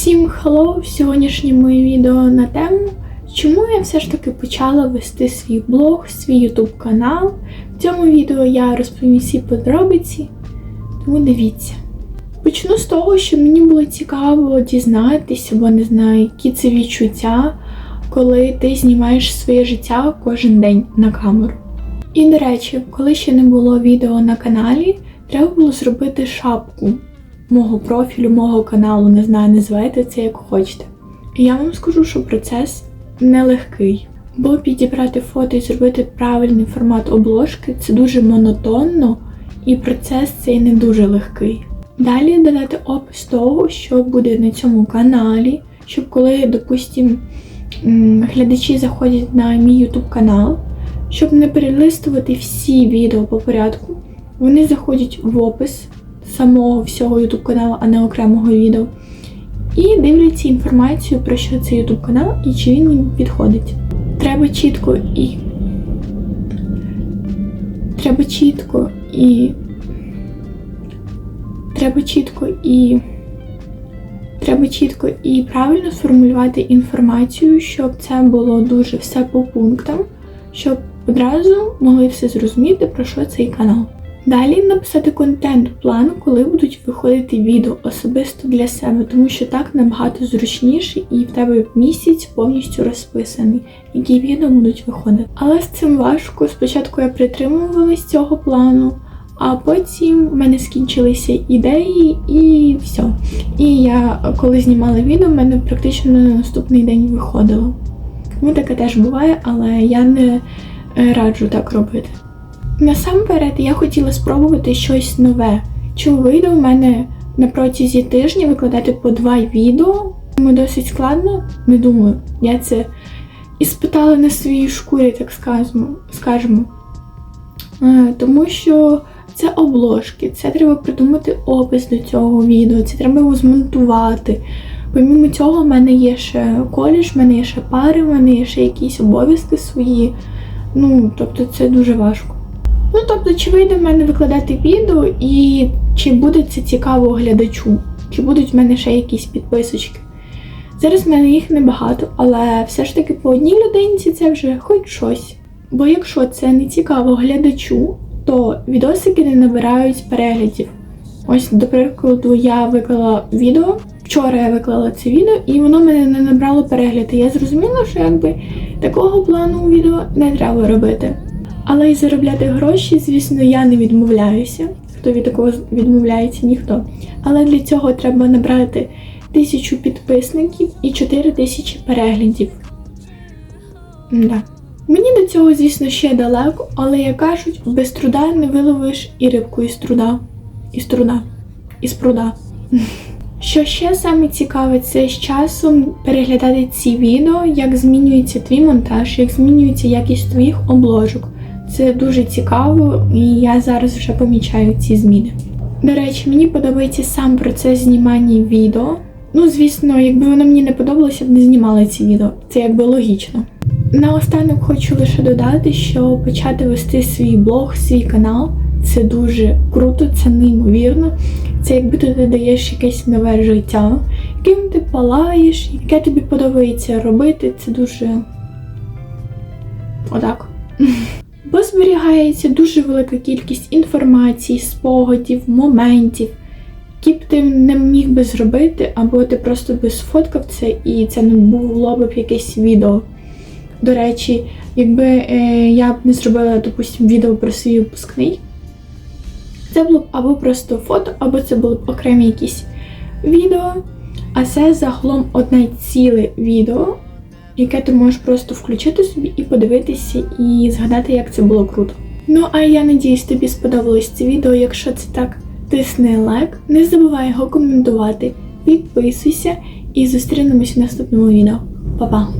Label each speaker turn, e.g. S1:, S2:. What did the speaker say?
S1: Всім хеллоу! В сьогоднішньому відео на тему, чому я все ж таки почала вести свій блог, свій YouTube канал. В цьому відео я розповім всі подробиці, тому дивіться. Почну з того, що мені було цікаво дізнатися, бо не знаю, які це відчуття, коли ти знімаєш своє життя кожен день на камеру. І, до речі, коли ще не було відео на каналі, треба було зробити шапку мого профілю, мого каналу, не знаю, називайте це як хочете. І я вам скажу, що процес нелегкий. Бо підібрати фото і зробити правильний формат обложки це дуже монотонно, і процес цей не дуже легкий. Далі додати опис того, що буде на цьому каналі, щоб коли, допустим, м, глядачі заходять на мій YouTube канал, щоб не перелистувати всі відео по порядку, вони заходять в опис самого всього YouTube каналу, а не окремого відео. І дивляться інформацію про що це YouTube канал і чи він їм підходить. Треба чітко і. Треба чітко і. Треба чітко і. Треба чітко і правильно сформулювати інформацію, щоб це було дуже все по пунктам, щоб одразу могли все зрозуміти, про що цей канал. Далі написати контент-план, коли будуть виходити відео особисто для себе, тому що так набагато зручніше і в тебе місяць повністю розписаний, які відео будуть виходити. Але з цим важко. Спочатку я притримувалась цього плану, а потім в мене скінчилися ідеї і все. І я коли знімала відео, в мене практично на наступний день виходило. Ну таке теж буває, але я не е, раджу так робити. Насамперед я хотіла спробувати щось нове. Чи вийде в мене на протязі тижня викладати по два відео? Думаю, досить складно, не думаю. Я це іспитала на своїй шкурі, так скажемо. скажемо. Е, Тому що це обложки, це треба придумати опис до цього відео, це треба його змонтувати. Помімо цього, в мене є ще коледж, в мене є ще пари, в мене є ще якісь обов'язки свої. Ну, тобто це дуже важко. Ну, тобто, чи вийде в мене викладати відео і чи буде це цікаво глядачу, чи будуть в мене ще якісь підписочки. Зараз в мене їх небагато, але все ж таки по одній людинці це вже хоч щось. Бо якщо це не цікаво глядачу, то відосики не набирають переглядів. Ось, до прикладу, я виклала відео. Вчора я виклала це відео, і воно мене не набрало перегляди. Я зрозуміла, що якби такого плану відео не треба робити. Але й заробляти гроші, звісно, я не відмовляюся. Хто від такого відмовляється, ніхто. Але для цього треба набрати тисячу підписників і 4 тисячі переглядів. Да. Мені до цього, звісно, ще далеко, але як кажуть, без труда не виловиш і рибку із труда. Із труда. Із пруда. Що ще саме цікаве, це з часом переглядати ці відео, як змінюється твій монтаж, як змінюється якість твоїх обложок. Це дуже цікаво, і я зараз вже помічаю ці зміни. До речі, мені подобається сам процес знімання відео. Ну, звісно, якби воно мені не подобалося, б не знімала ці відео. Це якби логічно. Наостанок хочу лише додати, що почати вести свій блог, свій канал це дуже круто, це неймовірно. Це якби ти додаєш якесь нове життя, яким ти палаєш, яке тобі подобається робити. Це дуже отак. Зберігається дуже велика кількість інформації, спогадів, моментів, які б ти не міг би зробити, або ти просто би сфоткав це і це не було б якесь відео. До речі, якби е, я б не зробила, допустим, відео про свій випускний, це було б або просто фото, або це було б окремі якісь відео, а це загалом одне ціле відео яке ти можеш просто включити собі і подивитися, і згадати, як це було круто. Ну, а я надіюсь, тобі сподобалось це відео. Якщо це так, тисни лайк, не забувай його коментувати, підписуйся і зустрінемось в наступному відео. Па-па!